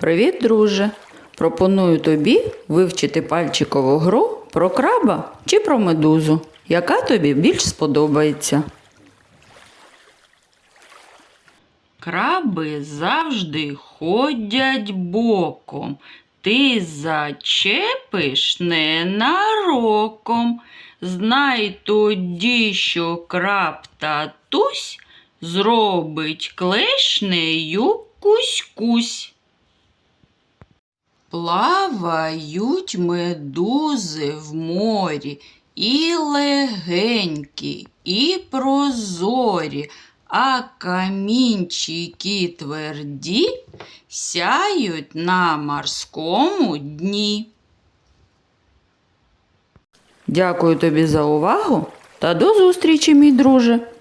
Привіт, друже! Пропоную тобі вивчити пальчикову гру про краба чи про медузу. Яка тобі більш сподобається? Краби завжди ходять боком. Ти зачепиш ненароком. Знай тоді, що краб татусь зробить клешнею кусь-кусь. Плавають медузи в морі, і легенькі, і прозорі, а камінчики тверді сяють на морському дні. Дякую тобі за увагу та до зустрічі, мій друже!